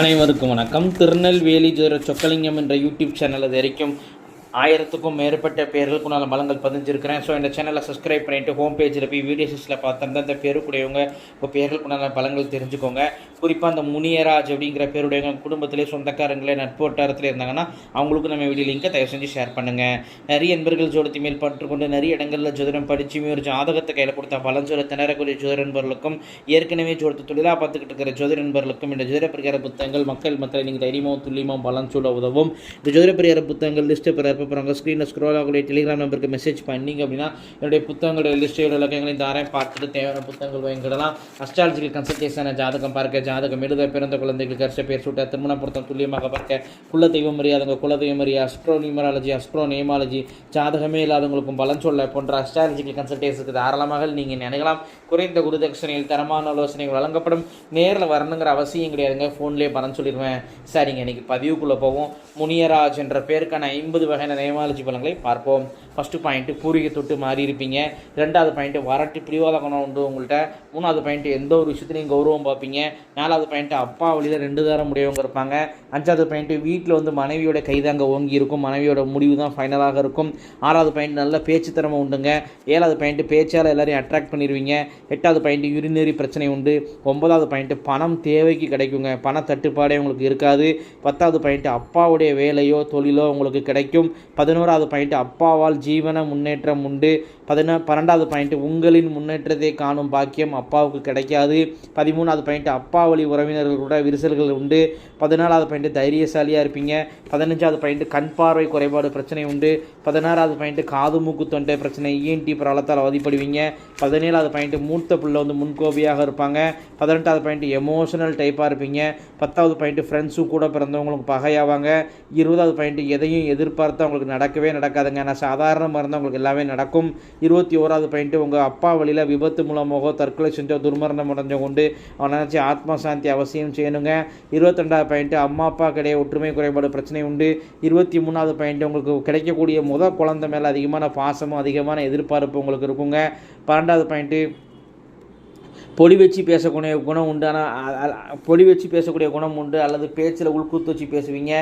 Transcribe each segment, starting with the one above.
அனைவருக்கும் வணக்கம். திருநெல்வேலி ஜோர சொக்கலிங்கம் என்ற யூடியூப் சேனல் இது வரைக்கும் ஆயிரத்துக்கும் மேற்பட்ட பேர்களுக்கு நான் பலங்கள் பதிஞ்சிருக்கிறேன். ஸோ இந்த சேனலை சப்ஸ்கிரைப் பண்ணிட்டு ஹோம் பேஜில் போய் வீடியோஸில் பார்த்து அந்த பேருக்குடையவங்க இப்போ பேர்களுக்கு நான் பலங்கள் தெரிஞ்சுக்கோங்க. குறிப்பாக அந்த முனியராஜ் அப்படிங்கிற பேருடையவங்க குடும்பத்திலே சொந்தக்காரங்களே நட்பு வட்டாரத்தில் இருந்தாங்கன்னா அவங்களுக்கு நம்ம வீடியோ லிங்கை தயவு செஞ்சு ஷேர் பண்ணுங்கள் நிறைய நண்பர்கள் ஜோடத்தி மேல் பற்றுக்கொண்டு நிறைய இடங்களில் ஜோதிடம் படிச்சுமே ஒரு ஜாதகத்தை கையில் கொடுத்தா பலன் சொல்ல திணறக்கூடிய ஜோதிட நண்பர்களுக்கும் ஏற்கனவே ஜோடத்து தொழிலாக பார்த்துக்கிட்டு இருக்கிற ஜோதிட நண்பர்களுக்கும் இந்த ஜோதிட பிரகார புத்தகங்கள் மக்கள் மக்களை நீங்கள் தைரியமாகவும் துல்லியமாகவும் பலன் சொல்ல உதவும். இந்த ஜோதிட பிரகார புத்தகங்கள் லிஸ்ட்டு இப்போ போகிறாங்க ஸ்க்ரீனில் ஸ்க்ரோல் ஆகக்கூடிய டெலிகிராம் நம்பருக்கு மெசேஜ் பண்ணிங்க அப்படின்னா என்னுடைய புத்தகங்களுடைய லிஸ்ட்டோட இலக்கங்களையும் தாராயம் பார்த்துட்டு தேவையான புத்தகங்கள் வாங்கிடலாம் அஸ்ட்ராலஜிக்கல் கன்சல்டேஷனை ஜாதகம் பார்க்க ஜாதகம் எழுத பிறந்த குழந்தைகளுக்கு அரச பேர் சூட்ட திருமண பொருத்தம் துல்லியமாக பார்க்க குல தெய்வம் அறியாதவங்க குல தெய்வம் அறிய அஸ்ட்ரோ நியூமராலஜி அஸ்ட்ரோ நேமாலஜி ஜாதகமே இல்லாதவங்களுக்கும் பலன் சொல்ல போன்ற அஸ்ட்ராலஜிக்கல் கன்சல்டேஷனுக்கு தாராளமாக நீங்கள் நினைக்கலாம். குறைந்த குருதட்சணையில் தரமான ஆலோசனைகள் வழங்கப்படும். நேரில் வரணுங்கிற அவசியம் கிடையாதுங்க. ஃபோன்லேயே பலன் சொல்லிடுவேன். சரிங்க இன்றைக்கி பதிவுக்குள்ளே போவோம். முனியராஜ் என்ற பேருக்கான ஐம்பது வகையான நேமாலஜி பலன்களை பார்ப்போம். ஃபஸ்ட்டு பாயிண்ட்டு பூர்வீக தொட்டு மாறி இருப்பீங்க. ரெண்டாவது பாயிண்ட்டு வரட்டு பிரிவாத குணம் உண்டு உங்கள்கிட்ட மூணாவது பாயிண்ட்டு எந்த ஒரு விஷயத்துலையும் கௌரவம் பார்ப்பீங்க. நாலாவது பாயிண்ட்டு அப்பா வழியில் ரெண்டு தரம் முடியவங்க இருப்பாங்க. அஞ்சாவது பாயிண்ட்டு வீட்டில் வந்து மனைவியோட கைதாங்க ஓங்கி இருக்கும். மனைவியோட முடிவு தான் ஃபைனலாக இருக்கும். ஆறாவது பாயிண்ட் நல்ல பேச்சு திறமை உண்டுங்க. ஏழாவது பாயிண்ட்டு பேச்சால் எல்லாரையும் அட்ராக்ட் பண்ணிடுவீங்க எட்டாவது பாயிண்ட்டு யூரினரி பிரச்சனை உண்டு. ஒன்பதாவது பாயிண்ட்டு பணம் தேவைக்கு கிடைக்குங்க. பண தட்டுப்பாடே உங்களுக்கு இருக்காது. பத்தாவது பாயிண்ட்டு அப்பாவுடைய வேலையோ தொழிலோ உங்களுக்கு கிடைக்கும். பதினோராவது பாயிண்ட்டு அப்பாவால் ஜீவன முன்னேற்றம் உண்டு. பதினா பன்னெண்டாவது பாயிண்ட்டு உங்களின் முன்னேற்றத்தை காணும் பாக்கியம் அப்பாவுக்கு கிடைக்காது. பதிமூணாவது பாயிண்ட்டு அப்பா வழி கூட விரிசல்கள் உண்டு. பதினாலாவது பாயிண்ட்டு தைரியசாலியாக இருப்பீங்க. பதினஞ்சாவது பாயிண்ட்டு கண் பார்வை குறைபாடு பிரச்சனை உண்டு. பதினாறாவது பாயிண்ட்டு காது மூக்கு தொண்டை பிரச்சனை இஎன்டி பிரபலத்தால் அவதிப்படுவீங்க. பதினேழாவது பாயிண்ட்டு மூத்த பிள்ளை வந்து முன்கோபியாக இருப்பாங்க. பதினெட்டாவது பாயிண்ட்டு எமோஷனல் டைப்பாக இருப்பீங்க. பத்தாவது பாயிண்ட்டு ஃப்ரெண்ட்ஸும் கூட பிறந்தவங்களுக்கு பகையாவாங்க. இருபதாவது பாயிண்ட்டு எதையும் எதிர்பார்த்து அவங்களுக்கு நடக்கவே நடக்காதுங்க. நான் சாதாரணமாக இருந்தால் உங்களுக்கு எல்லாமே நடக்கும். இருபத்தி ஓராவது பாயிண்ட்டு உங்கள் அப்பா வழியில் விபத்து மூலமாக தற்கொலை செஞ்சோ துர்மரணம் அடைஞ்சோ கொண்டு அவனை நினச்சி ஆத்மா சாந்தி அவசியம் செய்யணுங்க. இருபத்தெண்டாவது பாயிண்ட்டு அம்மா அப்பா கிடையே ஒற்றுமை குறைபாடு பிரச்சனை உண்டு. இருபத்தி மூணாவது பாயிண்ட்டு உங்களுக்கு கிடைக்கக்கூடிய முத குழந்தை மேலே அதிகமான பாசமும் அதிகமான எதிர்பார்ப்பு உங்களுக்கு இருக்குங்க. பன்னெண்டாவது பாயிண்ட்டு பொடி வச்சு பேசக்கூடிய குணம் உண்டு. ஆனால் பொடி வச்சு பேசக்கூடிய குணம் உண்டு. அல்லது பேச்சில் உள்கூத்து வச்சு பேசுவீங்க.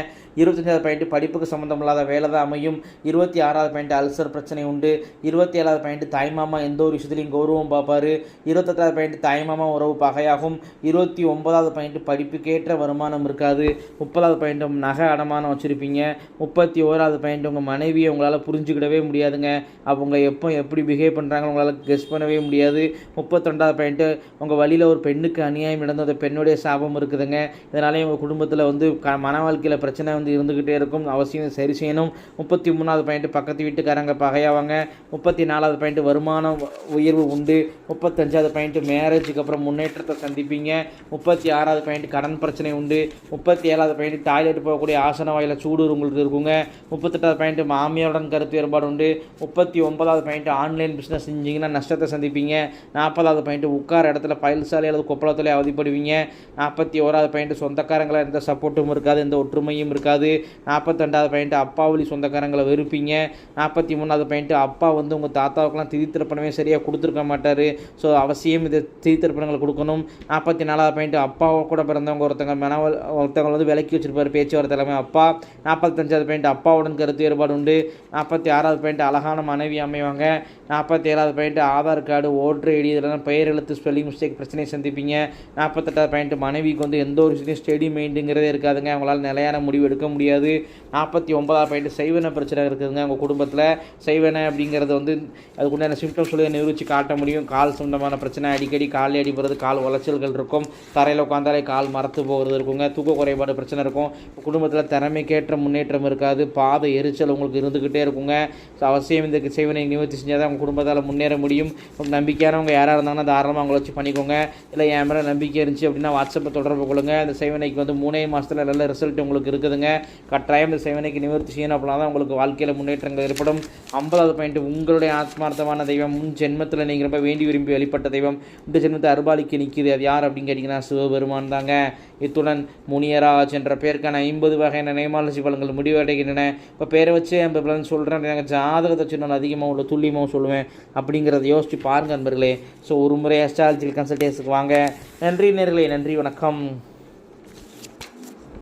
இருபத்தஞ்சாவது பாயிண்ட்டு படிப்புக்கு சம்மந்தம் இல்லாத வேலை தான் அமையும். இருபத்தி ஆறாவது பாயிண்ட் அல்சர் பிரச்சனை உண்டு. இருபத்தி ஏழாவது பாயிண்ட்டு தாய்மாமா எந்த ஒரு விஷயத்துலையும் கௌரவம் பார்ப்பார். இருபத்தெட்டாவது பாயிண்ட் தாய்மாமா உறவு பகையாகும். இருபத்தி ஒன்பதாவது பாயிண்ட்டு படிப்புக்கேற்ற வருமானம் இருக்காது. முப்பதாவது பாயிண்ட் நகை அடமானம் வச்சுருப்பீங்க. முப்பத்தி ஓராவது பாயிண்ட் உங்கள் மனைவியை உங்களால் புரிஞ்சுக்கிடவே முடியாதுங்க. அவங்க எப்போ எப்படி பிஹேவ் பண்ணுறாங்க உங்களால் கெஸ் பண்ணவே முடியாது. முப்பத்தொண்டாவது பாயிண்ட்டு உங்கள் வழியில் ஒரு பெண்ணுக்கு அநியாயம் நடந்து அந்த பெண்ணுடைய சாபம் இருக்குதுங்க. இதனாலே உங்கள் குடும்பத்தில் வந்து க மன வாழ்க்கையில் பிரச்சனை வந்து இருந்துக்கிட்டே இருக்கும். அவசியம் சரி செய்யணும். முப்பத்தி மூணாவது பாயிண்ட்டு பக்கத்து வீட்டுக்காரங்க பகையாவாங்க. முப்பத்தி நாலாவது பாயிண்ட்டு வருமானம் உயர்வு உண்டு. முப்பத்தஞ்சாவது பாயிண்ட்டு மேரேஜுக்கு அப்புறம் முன்னேற்றத்தை சந்திப்பீங்க. முப்பத்தி ஆறாவது பாயிண்ட்டு கடன் பிரச்சனை உண்டு. முப்பத்தி ஏழாவது பாயிண்ட்டு டாய்லெட் போகக்கூடிய ஆசன வாயில் சூடு உங்களுக்கு இருக்குங்க. முப்பத்தெட்டாவது பாயிண்ட்டு மாமியாருடன் கருத்து வேறுபாடு உண்டு. முப்பத்தி ஒன்பதாவது பாயிண்ட்டு ஆன்லைன் பிஸ்னஸ் செஞ்சிங்கன்னா நஷ்டத்தை சந்திப்பீங்க. நாற்பதாவது பாயிண்ட்டு உட்கார இடத்துல பயில்சாலை அல்லது கொப்பளத்தில் அவதிப்படுவீங்க. நாற்பத்தி ஓராவது பாயிண்ட்டு சொந்தக்காரங்களை எந்த சப்போர்ட்டும் இருக்காது எந்த ஒற்றுமையும் இருக்காது. நாற்பத்தெண்டாவது பையன்ட்டு அப்பா வழி சொந்தக்காரங்களை வெறுப்பீங்க. நாற்பத்தி மூணாவது பாயிண்ட்டு அப்பா வந்து உங்கள் தாத்தாவுக்கெல்லாம் திதித்திருப்பணமே சரியாக கொடுத்துருக்க மாட்டார். ஸோ அவசியம் இது திரித்திருப்பணங்களை கொடுக்கணும். நாற்பத்தி நாலாவது பாயிண்ட்டு அப்பாவை கூட பிறந்தவங்க ஒருத்தங்க மனவல் ஒருத்தவங்க வந்து விலக்கி வச்சிருப்பார் பேச்சுவார்த்தை எல்லாமே அப்பா. நாற்பத்தஞ்சாவது பாயிண்ட் அப்பாவுடன் கருத்து வேறுபாடு உண்டு. நாற்பத்தி ஆறாவது பாயிண்ட் அழகான மனைவி அமைவாங்க. நாற்பத்தி ஏழாவது point Aadhaar card voter ID இதெல்லாம் பெயர் எழுத்து ஸ்பெல்லிங் மிஸ்டேக் பிரச்சனையை சந்திப்பீங்க. நாற்பத்தெட்டாவது பாயிண்ட் மனைவிக்கு வந்து எந்த ஒரு விஷயத்தையும் ஸ்டெடி மைண்டுங்கிறதே இருக்காதுங்க. அவங்களால் நிலையான முடிவு எடுக்க முடியாது. நாற்பத்தி ஒன்பதாவது பாயிண்ட் செய்வன பிரச்சனை இருக்குதுங்க. உங்கள் குடும்பத்தில் செய்வன அப்படிங்கிறது வந்து அதுக்குண்டான சிம்டம்ஸ் சொல்லி நிரூபித்து காட்ட முடியும். கால் சொந்தமான பிரச்சனை அடிக்கடி காலில் அடிப்படுறது கால் உளைச்சல்கள் இருக்கும். தரையில் உட்காந்தாலே கால் மரத்து போகிறது இருக்குங்க. தூக்க குறைபாடு பிரச்சனை இருக்கும். குடும்பத்தில் திறமைக்கேற்ற முன்னேற்றம் இருக்காது. பாதை எரிச்சல் உங்களுக்கு இருந்துக்கிட்டே இருக்குங்க. அவசியம் இந்த செய்வனை நிவர்த்தி செஞ்சால் தான் உங்கள் குடும்பத்தால் முன்னேற முடியும். நம்பிக்கையானவங்க யாராக இருந்தாங்கன்னா தாராளமாக அவங்கள வச்சு பண்ணிக்கோங்க. இல்லை என் மேலே நம்பிக்கை இருந்துச்சு அப்படின்னா வாட்ஸ்அப்பை தொடர்பு கொள்ளுங்க. இந்த சேவனைக்கு வந்து மூணே மாதத்தில் நல்ல ரிசல்ட் உங்களுக்கு இருக்குதுங்க. கட்டாயம் இந்த சேவனைக்கு நிவர்த்தி செய்யணும் அப்படின்னா தான் உங்களுக்கு வாழ்க்கையில் முன்னேற்றங்கள் ஏற்படும். ஐம்பதாவது பாயிண்ட் உங்களுடைய ஆத்மார்த்தமான தெய்வம் முன் ஜென்மத்தில் நீங்கள் ரொம்ப வேண்டி விரும்பி வெளிப்பட்ட தெய்வம். இந்த ஜென்மத்தை அருபாலிக்கு நிற்கிது அது யார் அப்படின்னு கேட்டிங்கன்னா சிவபெருமான் தாங்க. இத்துடன் முனியராஜ் என்ற பேருக்கான ஐம்பது வகையான நேமாலஜி பலங்கள் முடிவடைகின்றன. இப்போ பேரை வச்சு ஐம்பது பலன் சொல்கிறேன் அப்படின்னா ஜாதகத்தை வச்சு நான் அதிகமாக உள்ள துல்லியமாக சொல்லுவேன். அப்படிங்கிறத யோசித்து பாருங்கள் நண்பர்களே ஸோ ஒரு முறை அஸ்ட்ராலஜிக்கல் கன்சல்டேஷனுக்கு வாங்க. நன்றி நேர்களே நன்றி வணக்கம்.